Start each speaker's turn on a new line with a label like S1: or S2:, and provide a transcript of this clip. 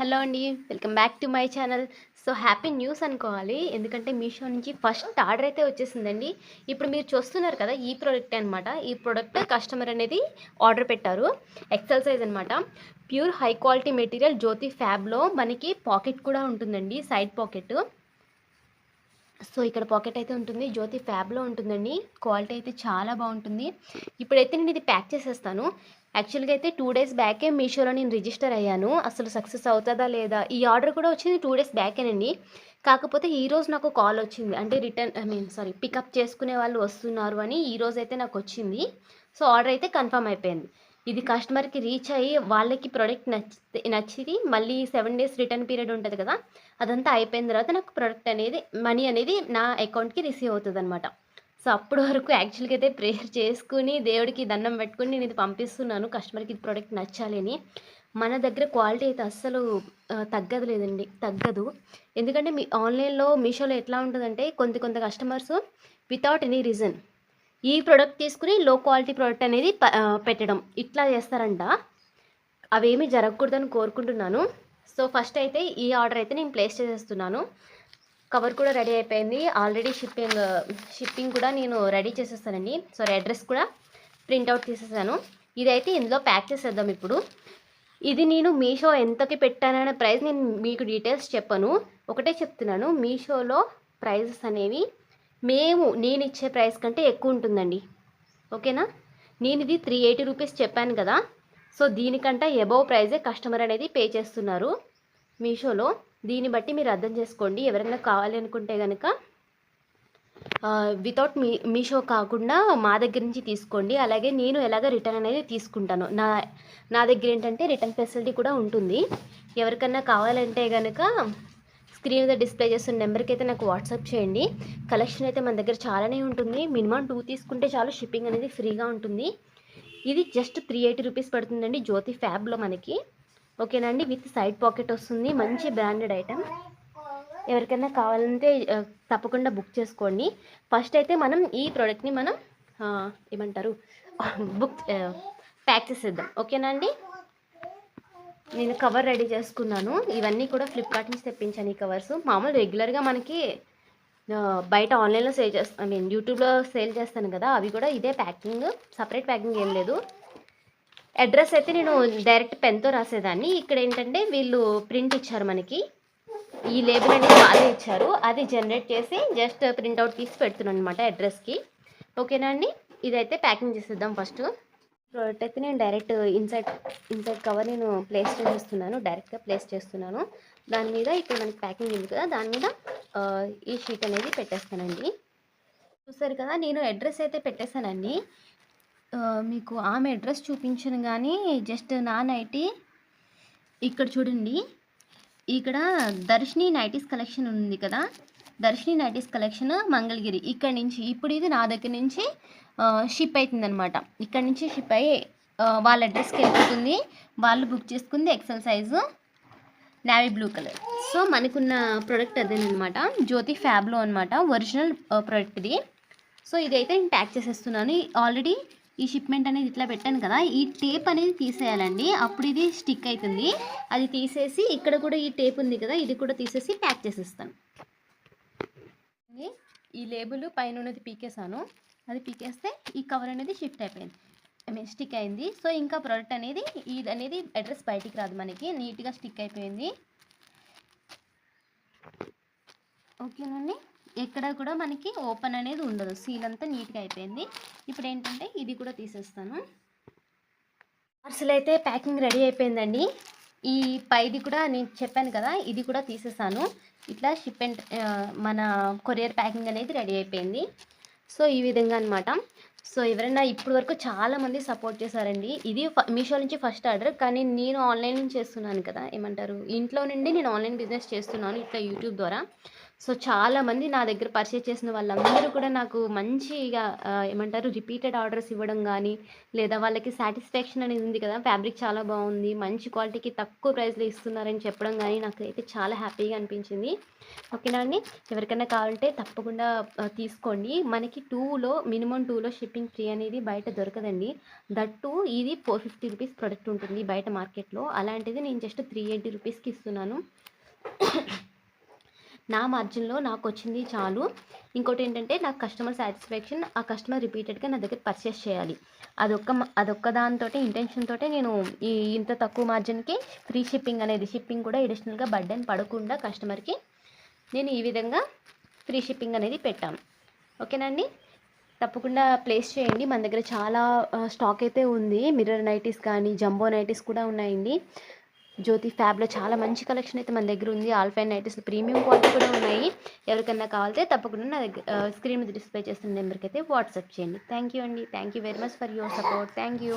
S1: Hello అండి welcome back to my channel. So happy news అనుకోవాలి. ఎందుకంటే మీషో నుంచి ఫస్ట్ ఆర్డర్ అయితే వచ్చేసిందండి. ఇప్పుడు మీరు చూస్తున్నారు కదా ఈ ప్రోడక్ట్ అనమాట ఈ ప్రోడక్ట్ కస్టమర్ అనేది ఆర్డర్ పెట్టారు. ఎక్సెల్ సైజ్ అనమాట pure high quality material Jyothi ఫ్యాబ్లో మనకి పాకెట్ కూడా ఉంటుందండి సైడ్ పాకెట్. సో ఇక్కడ పాకెట్ అయితే ఉంటుంది. జ్యోతి ఫ్యాబ్లో ఉంటుందండి. క్వాలిటీ అయితే చాలా బాగుంటుంది. ఇప్పుడైతే నేను ఇది ప్యాక్ చేసేస్తాను. యాక్చువల్గా అయితే టూ డేస్ బ్యాకే మీషోలో నేను రిజిస్టర్ అయ్యాను. అసలు సక్సెస్ అవుతుందా లేదా? ఈ ఆర్డర్ కూడా వచ్చింది టూ డేస్ బ్యాకేనండి. కాకపోతే ఈ రోజు నాకు కాల్ వచ్చింది. అంటే return I mean sorry pickup చేసుకునే వాళ్ళు వస్తున్నారు అని ఈ రోజు అయితే నాకు వచ్చింది. సో ఆర్డర్ అయితే కన్ఫర్మ్ అయిపోయింది. ఇది కస్టమర్కి రీచ్ అయ్యి వాళ్ళకి ప్రోడక్ట్ నచ్చి నచ్చింది మళ్ళీ సెవెన్ డేస్ రిటర్న్ పీరియడ్ ఉంటుంది కదా అదంతా అయిపోయిన తర్వాత నాకు ప్రోడక్ట్ అనేది మనీ అనేది నా అకౌంట్కి రిసీవ్ అవుతుంది అనమాట సో అప్పటి వరకు యాక్చువల్గా అయితే ప్రేయర్ చేసుకుని దేవుడికి దండం పెట్టుకుని నేను ఇది పంపిస్తున్నాను కస్టమర్కి ఇది ప్రోడక్ట్ నచ్చాలి అని. మన దగ్గర క్వాలిటీ అయితే అస్సలు తగ్గదు లేదండి తగ్గదు. ఎందుకంటే మీ ఆన్లైన్లో మీషోలో ఎట్లా ఉంటుందంటే కొంత కొంత కస్టమర్స్ వితౌట్ ఎనీ రీజన్ ఈ ప్రోడక్ట్ తీసుకుని లో క్వాలిటీ ప్రోడక్ట్ అనేది ప- పెట్టడం. ఇట్లా చేస్తారంట. అవేమీ జరగకూడదని కోరుకుంటున్నాను. సో ఫస్ట్ అయితే ఈ ఆర్డర్ అయితే నేను ప్లేస్ చేసేస్తున్నాను. కవర్ కూడా రెడీ అయిపోయింది. ఆల్రెడీ షిప్పింగ్ షిప్పింగ్ కూడా నేను రెడీ చేసేస్తానండి. సారీ అడ్రస్ కూడా ప్రింట్అవుట్ తీసేసాను. ఇదైతే ఇందులో ప్యాక్ చేసేద్దాం ఇప్పుడు. ఇది నేను మీషో ఎంతకి పెట్టాననే ప్రైస్ నేను మీకు డీటెయిల్స్ చెప్పను. ఒకటే చెప్తున్నాను. మీషోలో ప్రైజెస్ అనేవి మేము నేను ఇచ్చే ప్రైస్ కంటే ఎక్కువ ఉంటుందండి. ఓకేనా? నేను ఇది త్రీ ఎయిటీ రూపీస్ చెప్పాను కదా. సో దీనికంటే ఎబవ్ ప్రైజే కస్టమర్ అనేది పే చేస్తున్నారు. మీషోలో. దీన్ని బట్టి మీరు అర్థం చేసుకోండి. ఎవరైనా కావాలి అనుకుంటే కనుక వితౌట్ మీ మీషో కాకుండా మా దగ్గర నుంచి తీసుకోండి. అలాగే నేను ఎలాగ రిటర్న్ అనేది తీసుకుంటాను. నా నా దగ్గర ఏంటంటే రిటర్న్ ఫెసిలిటీ కూడా ఉంటుంది. ఎవరికన్నా కావాలంటే కనుక స్క్రీన్ మీద డిస్ప్లే చేస్తున్న నెంబర్కి అయితే నాకు వాట్సాప్ చేయండి. కలెక్షన్ అయితే మన దగ్గర చాలానే ఉంటుంది. మినిమం టూ తీసుకుంటే చాలు షిప్పింగ్ అనేది ఫ్రీగా ఉంటుంది. ఇది జస్ట్ త్రీ ఎయిటీ రూపీస్ పడుతుందండి జ్యోతి ఫ్యాబ్లో మనకి. ఓకేనండి విత్ సైడ్ పాకెట్ వస్తుంది. మంచి బ్రాండెడ్ ఐటమ్. ఎవరికైనా కావాలంటే తప్పకుండా బుక్ చేసుకోండి. ఫస్ట్ అయితే మనం ఈ ప్రోడక్ట్ని మనం ఏమంటారు? బుక్ ప్యాక్ చేసేద్దాం. ఓకేనా అండి? నేను కవర్ రెడీ చేసుకున్నాను. ఇవన్నీ కూడా ఫ్లిప్కార్ట్ నుంచి తెప్పించాను ఈ కవర్స్ మామూలు రెగ్యులర్గా మనకి బయట ఆన్లైన్లో సేల్ చేస్తా ఐ మీన్ యూట్యూబ్లో సేల్ చేస్తాను కదా అవి కూడా ఇదే ప్యాకింగ్ సపరేట్ ప్యాకింగ్ ఏం లేదు. అడ్రస్ అయితే నేను డైరెక్ట్ పెన్తో రాసేదాన్ని. ఇక్కడ ఏంటంటే వీళ్ళు ప్రింట్ ఇచ్చారు మనకి. ఈ లేబుల్ అనేది వాళ్ళే ఇచ్చారు. అది జనరేట్ చేసి జస్ట్ ప్రింట్అవుట్ తీసి పెడుతున్నాను అనమాట అడ్రస్కి ఓకేనా అండి? ఇదైతే ప్యాకింగ్ చేసేద్దాం ఫస్ట్ ప్రోడక్ట్ అయితే నేను డైరెక్ట్ ఇన్సైడ్ ఇన్సైడ్ కవర్ నేను ప్లేస్ చేసేస్తున్నాను డైరెక్ట్గా ప్లేస్ చేస్తున్నాను. దాని మీద ఇక్కడ మనకి ప్యాకింగ్ ఉంది కదా దాని మీద ఈ షీట్ అనేది పెట్టేస్తానండి. చూసారు కదా నేను అడ్రస్ అయితే పెట్టేశానండి. మీకు ఆమె అడ్రస్ చూపించను కానీ జస్ట్ నా నైటీ ఇక్కడ చూడండి. ఇక్కడ దర్శిని నైటీస్ కలెక్షన్ ఉంది కదా దర్శిని నైటీస్ కలెక్షన్ మంగళగిరి. ఇక్కడ నుంచి ఇప్పుడు ఇది నా దగ్గర నుంచి షిప్ అవుతుంది అనమాట ఇక్కడ నుంచి షిప్ అయ్యి వాళ్ళ అడ్రస్కి వెళ్ళిపోతుంది. వాళ్ళు బుక్ చేసుకుంది XL size navy blue colour so మనకున్న ప్రోడక్ట్ అదేనమాట జ్యోతి ఫ్యాబ్లో అనమాట ఒరిజినల్ ప్రోడక్ట్ ఇది. సో ఇదైతే నేను ప్యాక్ చేసేస్తున్నాను. ఆల్రెడీ ఈ షిప్మెంట్ అనేది ఇట్లా పెట్టాను కదా. ఈ టేప్ అనేది తీసేయాలండి. అప్పుడు ఇది స్టిక్ అవుతుంది అది తీసేసి ఇక్కడ కూడా ఈ టేప్ ఉంది కదా. ఇది కూడా తీసేసి ప్యాక్ చేసేస్తాను. ఈ లేబుల్ పైన ఉన్నది పీకేసాను అది పీకేస్తే ఈ కవర్ అనేది షిఫ్ట్ అయిపోయింది. ఐ మీన్ స్టిక్ అయింది. సో ఇంకా ప్రోడక్ట్ అనేది ఇది అనేది అడ్రస్ బయటికి రాదు మనకి. నీట్గా స్టిక్ అయిపోయింది. ఓకేనండి. ఎక్కడ కూడా మనకి ఓపెన్ అనేది ఉండదు. సీల్ అంతా నీట్గా అయిపోయింది. ఇప్పుడు ఏంటంటే ఇది కూడా తీసేస్తాను. పార్సల్ అయితే ప్యాకింగ్ రెడీ అయిపోయిందండి. ఈ పైది కూడా నేను చెప్పాను కదా ఇది కూడా తీసేసాను. ఇట్లా షిప్ అండ్ మన కొరియర్ ప్యాకింగ్ అనేది రెడీ అయిపోయింది. సో ఈ విధంగా అనమాట సో ఎవరైనా ఇప్పటి వరకు చాలామంది సపోర్ట్ చేశారండి. ఇది మీషో నుంచి ఫస్ట్ ఆర్డర్ కానీ నేను ఆన్లైన్ నుంచి చేస్తున్నాను కదా ఏమంటారు? ఇంట్లో నుండి నేను ఆన్లైన్ బిజినెస్ చేస్తున్నాను ఇట్లా యూట్యూబ్ ద్వారా. సో చాలామంది నా దగ్గర పర్చేస్ చేసిన వాళ్ళందరూ కూడా నాకు మంచిగా ఏమంటారు రిపీటెడ్ ఆర్డర్స్ ఇవ్వడం కానీ లేదా వాళ్ళకి సాటిస్ఫాక్షన్ అనేది ఉంది కదా ఫ్యాబ్రిక్ చాలా బాగుంది మంచి క్వాలిటీకి తక్కువ ప్రైస్లో ఇస్తున్నారని చెప్పడం కానీ నాకు అయితే చాలా హ్యాపీగా అనిపించింది. ఓకేనా అండి? ఎవరికైనా కావాలంటే తప్పకుండా తీసుకోండి. మనకి టూలో మినిమం టూలో షిప్పింగ్ ఫ్రీ అనేది బయట దొరకదండి. దట్ టూ ఇది ఫోర్ ఫిఫ్టీ రూపీస్ ప్రొడక్ట్ ఉంటుంది బయట మార్కెట్లో. అలాంటిది నేను జస్ట్ త్రీ ఎయిటీ రూపీస్కి ఇస్తున్నాను. నా మార్జిన్లో నాకు వచ్చింది చాలు. ఇంకోటి ఏంటంటే నాకు కస్టమర్ సాటిస్ఫాక్షన్ ఆ కస్టమర్ రిపీటెడ్గా నా దగ్గర పర్చేస్ చేయాలి. అదొక్క మ- అదొక్క దాంతో ఇంటెన్షన్తో నేను ఈ ఇంత తక్కువ మార్జిన్కి ఫ్రీ షిప్పింగ్ అనేది షిప్పింగ్ కూడా అడిషనల్గా బర్డెన్ పడకుండా కస్టమర్కి నేను ఈ విధంగా ఫ్రీ షిప్పింగ్ అనేది పెట్టాను. ఓకేనండి తప్పకుండా ప్లేస్ చేయండి. మన దగ్గర చాలా స్టాక్ అయితే ఉంది. మిర్రర్ నైటీస్ కానీ జంబో నైటీస్ కూడా ఉన్నాయండి. జ్యోతి ఫ్యాబ్లో చాలా మంచి కలెక్షన్ అయితే మన దగ్గర ఉంది. ఆల్ఫైన్ నైటీస్ ప్రీమియం క్వాలిటీ కూడా ఉన్నాయి. ఎవరికన్నా కావాలితే తప్పకుండా నా దగ్గర స్క్రీన్ మీద డిస్ప్లే చేస్తున్న నెంబర్కి అయితే వాట్సాప్ చేయండి. థ్యాంక్ యూ అండి. Thank you very much for your support thank you